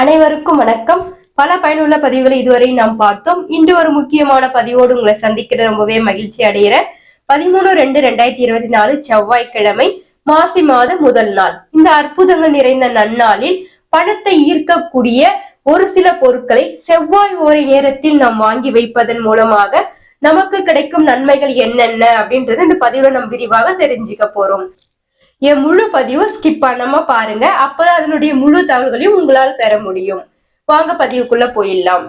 அனைவருக்கும் வணக்கம். பல பயனுள்ள பதிவுகளை இதுவரை நாம் பார்த்தோம். இன்று ஒரு முக்கியமான பதிவோடு உங்களை சந்திக்கிறது ரொம்பவே மகிழ்ச்சி அடைகிறேன். பதிமூணு ரெண்டு ரெண்டாயிரத்தி இருபத்தி நாலு செவ்வாய்க்கிழமை மாசி மாத முதல் நாள். இந்த அற்புதங்கள் நிறைந்த நன்னாளில் பணத்தை ஈர்க்கக்கூடிய ஒரு சில பொருட்களை செவ்வாய் ஓரை நேரத்தில் நாம் வாங்கி வைப்பதன் மூலமாக நமக்கு கிடைக்கும் நன்மைகள் என்னென்ன அப்படின்றது இந்த பதிவுல நம்ம விரிவாக தெரிஞ்சுக்க போறோம். என் முழு பதிவு ஸ்கிப் பண்ணாம பாருங்க. அப்பதான் அதனுடைய முழு தகவல்களையும் உங்களால் பெற முடியும். வாங்க பதிவுக்குள்ள போயிடலாம்.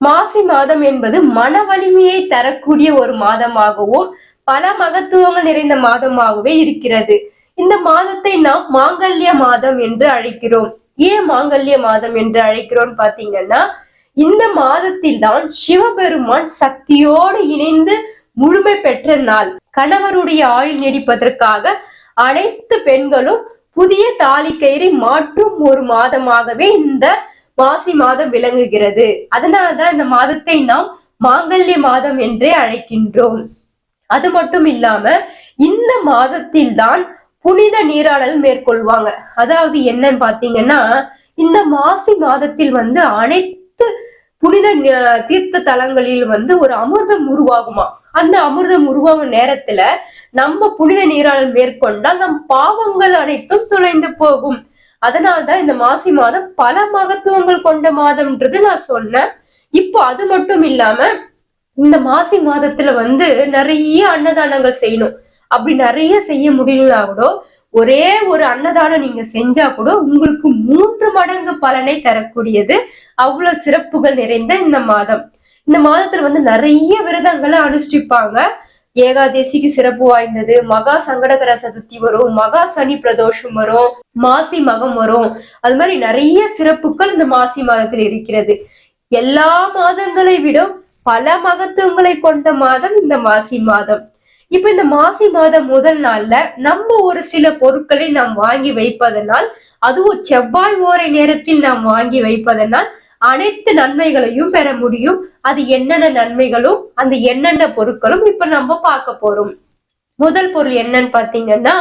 மாசி மாதம் என்பது மன வலிமையை தரக்கூடிய ஒரு மாதமாகவும் பல மகத்துவங்கள் நிறைந்த மாதமாகவே இருக்கிறது. இந்த மாதத்தை நாம் மாங்கல்ய மாதம் என்று அழைக்கிறோம். ஏன் மாங்கல்ய மாதம் என்று அழைக்கிறோம் பாத்தீங்கன்னா இந்த மாதத்தில் தான் சிவபெருமான் சக்தியோடு இணைந்து முழுமை பெற்ற நாள். கணவருடைய ஆயுள் நீடிப்பதற்காக அனைத்து பெண்களும் புதிய தாலி கயிறை மாற்றும் ஒரு மாதமாகவே இந்த மாசி மாதம் விளங்குகிறது. அதனாலதான் இந்த மாதத்தை நாம் மாங்கல்ய மாதம் என்றே அழைக்கின்றோம். அது மட்டும் இல்லாம இந்த மாதத்தில் தான் புனித நீராடல் மேற்கொள்வாங்க. அதாவது என்னன்னு பாத்தீங்கன்னா இந்த மாசி மாதத்தில் வந்து அனைத்து புனித தீர்த்த தலங்களில் வந்து ஒரு அமிர்தம் உருவாகுமா? அந்த அமிர்தம் உருவாகும் நேரத்துல நம்ம புனித நீராடல் மேற்கொண்டால் நம் பாவங்கள் அனைத்தும் துளைந்து போகும். அதனால்தான் இந்த மாசி மாதம் பல மகத்துவங்கள் கொண்ட மாதம்ன்றது நான் சொன்னேன். இப்போ அது மட்டும் இல்லாம இந்த மாசி மாதத்துல வந்து நிறைய அன்னதானங்கள் செய்யணும். அப்படி நிறைய செய்ய முடியலனா கூட ஒரே ஒரு அன்னதானம் நீங்க செஞ்சா கூட உங்களுக்கு மூன்று மடங்கு பலனை தரக்கூடியது. அவ்வளவு சிறப்புகள் நிறைந்த இந்த மாதம். இந்த மாதத்துல வந்து நிறைய விரதங்களை அனுஷ்டிப்பாங்க. ஏகாதேசிக்கு சிறப்பு வாய்ந்தது. மகா சங்கடகர சதுர்த்தி வரும். மகா சனி பிரதோஷம் வரும். மாசி மகம் வரும். அது மாதிரி நிறைய சிறப்புகள் இந்த மாசி மாதத்தில் இருக்கிறது. எல்லா மாதங்களை விட பல மகத்துவங்களை கொண்ட மாதம் இந்த மாசி மாதம். இப்ப இந்த மாசி மாதம் முதல் நாள்ல நம்ம ஒரு சில பொருட்களை நாம் வாங்கி வைப்பதனால் அதுவும் செவ்வாய் ஓரை நேரத்தில் நாம் வாங்கி வைப்பதனால் அனைத்து நன்மைகளையும் பெற முடியும். அது என்னென்ன நன்மைகளும் அந்த என்னென்ன பொருட்களும் இப்ப நம்ம பார்க்க போறோம். முதல் பொருள் என்னன்னு பாத்தீங்கன்னா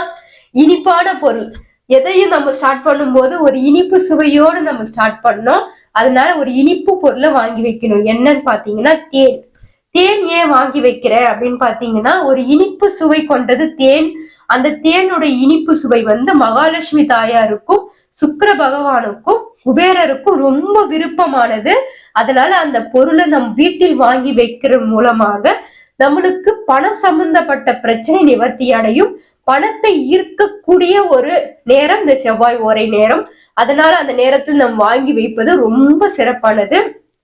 இனிப்பான பொருள். எதையும் நம்ம ஸ்டார்ட் பண்ணும்போது ஒரு இனிப்பு சுவையோடு நம்ம ஸ்டார்ட் பண்ணோம். அதனால ஒரு இனிப்பு பொருளை வாங்கி வைக்கணும். என்னன்னு பாத்தீங்கன்னா தேன். தேன் ஏன் வாங்கி வைக்கிற அப்படின்னு பாத்தீங்கன்னா ஒரு இனிப்பு சுவை கொண்டது தேன். அந்த தேனுடைய இனிப்பு சுவை வந்து மகாலட்சுமி தாயாருக்கும் சுக்கர பகவானுக்கும் குபேரருக்கும் ரொம்ப விருப்பமானது. அதனால அந்த பொருளை நம் வீட்டில் வாங்கி வைக்கிற மூலமாக நம்மளுக்கு பணம் சம்பந்தப்பட்ட பிரச்சனை நிவர்த்தி அடையும். பணத்தை ஈர்க்கக்கூடிய ஒரு நேரம் இந்த செவ்வாய் ஓரை நேரம். அதனால அந்த நேரத்தில் நாம் வாங்கி வைப்பது ரொம்ப சிறப்பானது.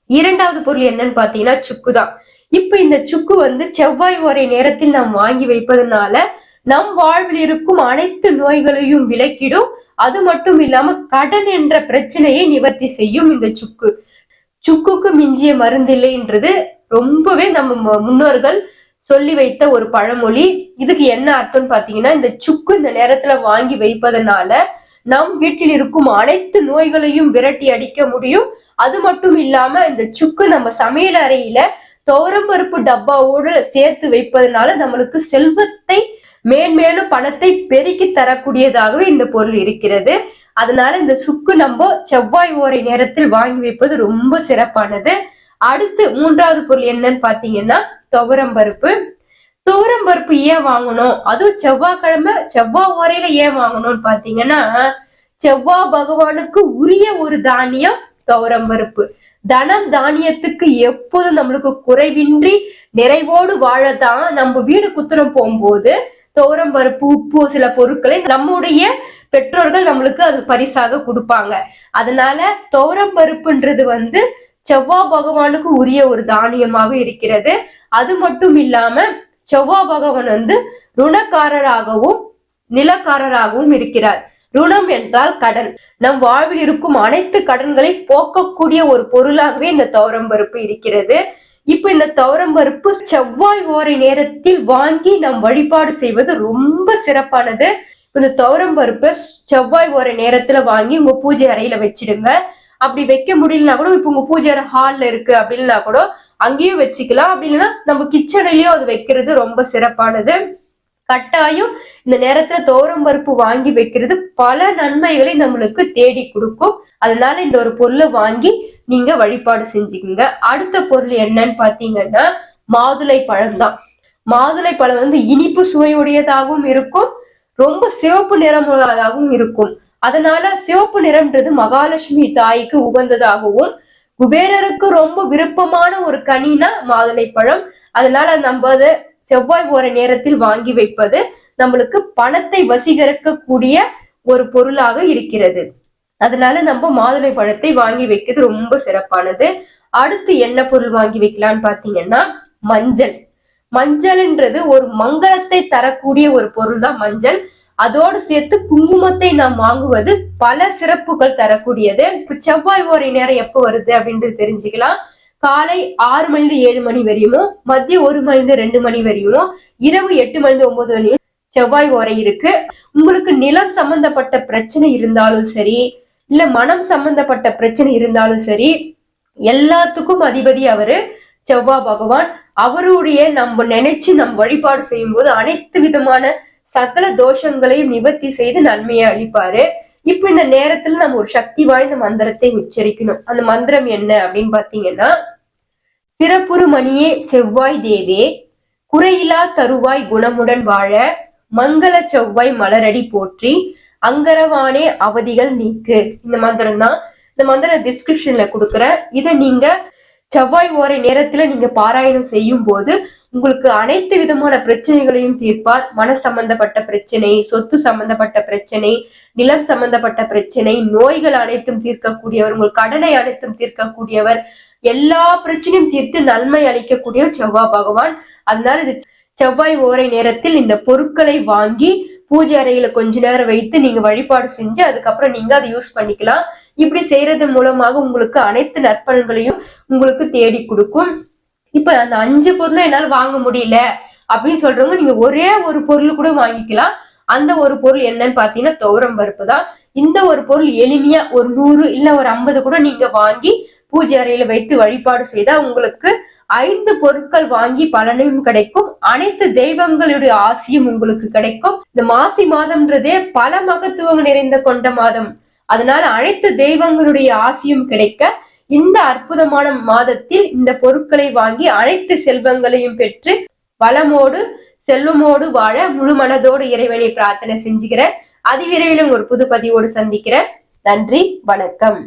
இரண்டாவது பொருள் என்னன்னு பாத்தீங்கன்னா சுக்கு தான். இப்ப இந்த சுக்கு வந்து செவ்வாய் ஒரே நேரத்தில் நாம் வாங்கி வைப்பதனால நம் வாழ்வில் இருக்கும் அனைத்து நோய்களையும் விலக்கிடும். அது மட்டும் இல்லாம கடன் என்ற பிரச்சனையை நிவர்த்தி செய்யும் இந்த சுக்கு. சுக்குக்கு மிஞ்சிய மருந்தில்லைன்றது ரொம்பவே நம்ம மு- முன்னோர்கள் சொல்லி வைத்த ஒரு பழமொழி. இதுக்கு என்ன அர்த்தம்னு பாத்தீங்கன்னா இந்த சுக்கு இந்த நேரத்துல வாங்கி வைப்பதனால நம் வீட்டில் இருக்கும் அனைத்து நோய்களையும் விரட்டி அடிக்க முடியும். அது மட்டும் இல்லாம இந்த சுக்கு நம்ம சமையல் அறையில துவரம்பருப்பு டப்பாவோடு சேர்த்து வைப்பதனால நம்மளுக்கு செல்வத்தை மேன்மேலும் பணத்தை பெருக்கி தரக்கூடியதாகவே இந்த பொருள் இருக்கிறது. அதனால இந்த சுக்கு நம்ம செவ்வாய் ஓரை நேரத்தில் வாங்கி வைப்பது ரொம்ப சிறப்பானது. அடுத்து மூன்றாவது பொருள் என்னன்னு பாத்தீங்கன்னா துவரம்பருப்பு துவரம்பருப்பு ஏன் வாங்கணும்? அதுவும் செவ்வாய்க்கிழமை செவ்வாய் ஓரையில ஏன் வாங்கணும்னு பாத்தீங்கன்னா செவ்வாய் பகவானுக்கு உரிய ஒரு தானியம் துவரம்பருப்பு தனம் தானியத்துக்கு எப்போதும் நம்மளுக்கு குறைவின்றி நிறைவோடு வாழதான் நம்ம வீடு குத்துரம் போகும்போது துவரம் பருப்பு உப்பு சில பொருட்களை நம்முடைய பெற்றோர்கள் நம்மளுக்கு அது பரிசாக கொடுப்பாங்க. அதனால துவரம் பருப்புன்றது வந்து செவ்வாய் பகவானுக்கு உரிய ஒரு தானியமாக இருக்கிறது. அது மட்டும் இல்லாம செவ்வாய் பகவான் வந்து ருணக்காரராகவும் நிலக்காரராகவும் இருக்கிறார். ருணம் என்றால் கடன் நம் வாழ்வில் இருக்கும் அனைத்து கடன்களை போக்கக்கூடிய ஒரு பொருளாகவே இந்த துவரம் பருப்பு இருக்கிறது. இப்ப இந்த துவரம் பருப்பு செவ்வாய் ஓரை நேரத்தில் வாங்கி நாம் வழிபாடு செய்வது ரொம்ப சிறப்பானது. இந்த துவரம் பருப்பை செவ்வாய் ஓரை நேரத்துல வாங்கி உங்க பூஜை அறையில வச்சிடுங்க. அப்படி வைக்க முடியலனா கூட இப்ப உங்க பூஜை அறை ஹால்ல இருக்கு அப்படின்னா கூட அங்கேயும் வச்சுக்கலாம். அப்படி இல்லைன்னா நம்ம கிச்சன்லயும் அது வைக்கிறது ரொம்ப சிறப்பானது. கட்டாயம் இந்த நேரத்துல தோரம் பருப்பு வாங்கி வைக்கிறது பல நன்மைகளை நம்மளுக்கு தேடி கொடுக்கும். அதனால இந்த ஒரு பொருளை வாங்கி நீங்க வழிபாடு செஞ்சுக்கோங்க. அடுத்த பொருள் என்னன்னு பாத்தீங்கன்னா மாதுளை பழம் தான். மாதுளை பழம் வந்து இனிப்பு சுவையுடையதாகவும் இருக்கும். ரொம்ப சிவப்பு நிறமுள்ளதாகவும் இருக்கும். அதனால சிவப்பு நிறம்ன்றது மகாலட்சுமி தாய்க்கு உகந்ததாகவும் குபேரருக்கு ரொம்ப விருப்பமான ஒரு கனினா மாதுளை பழம். அதனால நம்ம அதை செவ்வாய் போற நேரத்தில் வாங்கி வைப்பது நம்மளுக்கு பணத்தை வசீகரிக்கக்கூடிய ஒரு பொருளாக இருக்கிறது. அதனால நம்ம மாதுளை பழத்தை வாங்கி வைக்கிறது ரொம்ப சிறப்பானது. அடுத்து என்ன பொருள் வாங்கி வைக்கலாம்னு பாத்தீங்கன்னா மஞ்சள். மஞ்சள்ன்றது ஒரு மங்களத்தை தரக்கூடிய ஒரு பொருள் தான் மஞ்சள். அதோடு சேர்த்து குங்குமத்தை நாம் வாங்குவது பல சிறப்புகள் தரக்கூடியது. இப்ப செவ்வாய் ஓரி நேரம் எப்போ வருது அப்படின்றது தெரிஞ்சுக்கலாம். காலை ஆறு மணில ஏழு மணி வரையுமோ மதியம் ஒரு மணில ரெண்டு மணி வரையுமோ இரவு எட்டு மணில ஒன்பது மணி செவ்வாய் ஓரை இருக்கு. உங்களுக்கு நிலம் சம்பந்தப்பட்ட பிரச்சனை இருந்தாலும் சரி இல்ல மனம் சம்பந்தப்பட்ட பிரச்சனை இருந்தாலும் சரி எல்லாத்துக்கும் அதிபதி அவரு செவ்வாய் பகவான். அவருடைய நம்ம நினைச்சு நம் வழிபாடு செய்யும் போது அனைத்து விதமான சகல தோஷங்களையும் நிவர்த்தி செய்து நன்மையை அளிப்பாரு. இப்ப இந்த நேரத்துல நம்ம ஒரு சக்தி வாய்ந்த மந்திரத்தை உச்சரிக்கணும். அந்த மந்திரம் என்ன அப்படின்னு பாத்தீங்கன்னா சிறப்புறு மணியே செவ்வாய் தேவே குறையிலா தருவாய் குணமுடன் வாழ மங்கள செவ்வாய் மலரடி போற்றி அங்கரவானே அவதிகள் நீக்கு. இந்த மந்திரம் தான் இந்த மந்திரம் டிஸ்கிரிப்ஷன்ல கொடுக்குறேன். இதை நீங்க செவ்வாய் ஓரை நேரத்துல நீங்க பாராயணம் செய்யும் போது உங்களுக்கு அனைத்து விதமான பிரச்சனைகளையும் தீர்ப்பார். மன சம்பந்தப்பட்ட பிரச்சனை சொத்து சம்பந்தப்பட்ட பிரச்சனை நிலம் சம்பந்தப்பட்ட பிரச்சனை நோய்கள் அனைத்தும் தீர்க்கக்கூடியவர் உங்கள் கடனை அனைத்தும் தீர்க்கக்கூடியவர். எல்லா பிரச்சனையும் தீர்த்து நன்மை அளிக்கக்கூடிய செவ்வாய் பகவான். அதனால இது செவ்வாய் ஓரை நேரத்தில் இந்த பொருட்களை வாங்கி பூஜை அறையில கொஞ்ச நேரம் வைத்து நீங்க வழிபாடு செஞ்சு அதுக்கப்புறம் நீங்க அதை யூஸ் பண்ணிக்கலாம். இப்படி செய்யறது மூலமாக உங்களுக்கு அனைத்து நற்பலன்களையும் உங்களுக்கு தேடி கொடுக்கும். இப்ப அந்த அஞ்சு பொருளும் என்னால வாங்க முடியல அப்படின்னு சொல்றவங்க நீங்க ஒரே ஒரு பொருள் கூட வாங்கிக்கலாம். அந்த ஒரு பொருள் என்னன்னு பாத்தீங்கன்னா துவரம் பருப்பு தான். இந்த ஒரு பொருள் எளிமையா ஒரு நூறு இல்ல ஒரு ஐம்பது கூட நீங்க வாங்கி பூஜை அறையில வைத்து வழிபாடு செய்தா உங்களுக்கு ஐந்து பொருட்கள் வாங்கி பலனையும் கிடைக்கும். அனைத்து தெய்வங்களுடைய ஆசியும் உங்களுக்கு கிடைக்கும். இந்த மாசி மாதம்ன்றதே பல மகத்துவம் நிறைந்த கொண்ட மாதம். அதனால அனைத்து தெய்வங்களுடைய ஆசியும் கிடைக்க இந்த அற்புதமான மாதத்தில் இந்த பொருட்களை வாங்கி அனைத்து செல்வங்களையும் பெற்று வளமோடு செல்வமோடு வாழ முழு மனதோடு இறைவனை பிரார்த்தனை செஞ்சுக்கிறேன் அதிவிரைவிலும் ஒரு புது பதிவோடு சந்திக்கிறேன். நன்றி வணக்கம்.